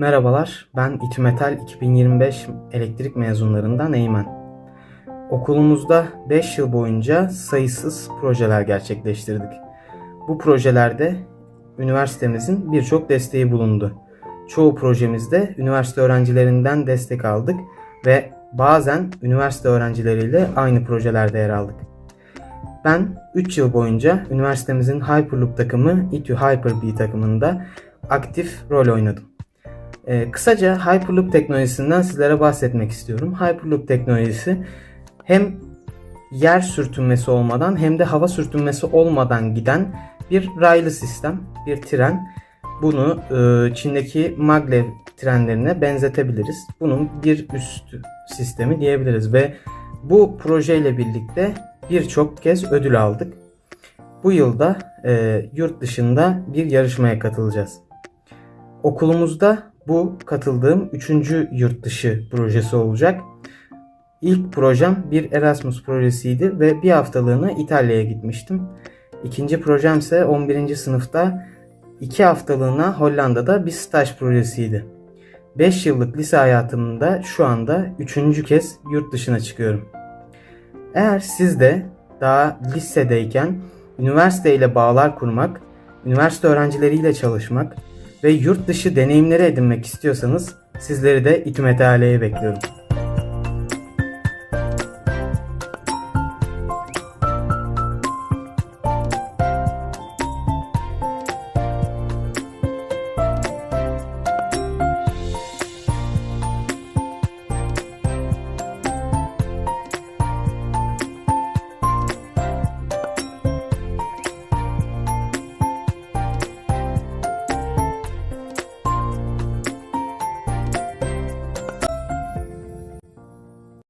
Merhabalar, ben İTÜ Metal 2025 elektrik mezunlarından Eymen. Okulumuzda 5 yıl boyunca sayısız projeler gerçekleştirdik. Bu projelerde üniversitemizin birçok desteği bulundu. Çoğu projemizde üniversite öğrencilerinden destek aldık ve bazen üniversite öğrencileriyle aynı projelerde yer aldık. Ben 3 yıl boyunca üniversitemizin Hyperloop takımı İTÜ Hyper-B takımında aktif rol oynadım. Ee, kısaca Hyperloop teknolojisinden sizlere bahsetmek istiyorum. Hyperloop teknolojisi hem yer sürtünmesi olmadan hem de hava sürtünmesi olmadan giden bir raylı sistem, bir tren. Bunu e, Çin'deki maglev trenlerine benzetebiliriz. Bunun bir üst sistemi diyebiliriz ve bu projeyle birlikte birçok kez ödül aldık. Bu yılda e, yurt dışında bir yarışmaya katılacağız. Okulumuzda bu katıldığım 3. yurt dışı projesi olacak. İlk projem bir Erasmus projesiydi ve bir haftalığına İtalya'ya gitmiştim. İkinci projem ise 11. sınıfta 2 haftalığına Hollanda'da bir staj projesiydi. 5 yıllık lise hayatımda şu anda 3. kez yurt dışına çıkıyorum. Eğer siz de daha lisedeyken üniversite ile bağlar kurmak, üniversite öğrencileriyle çalışmak ve yurt dışı deneyimleri edinmek istiyorsanız sizleri de İTÜ Metale'ye bekliyorum.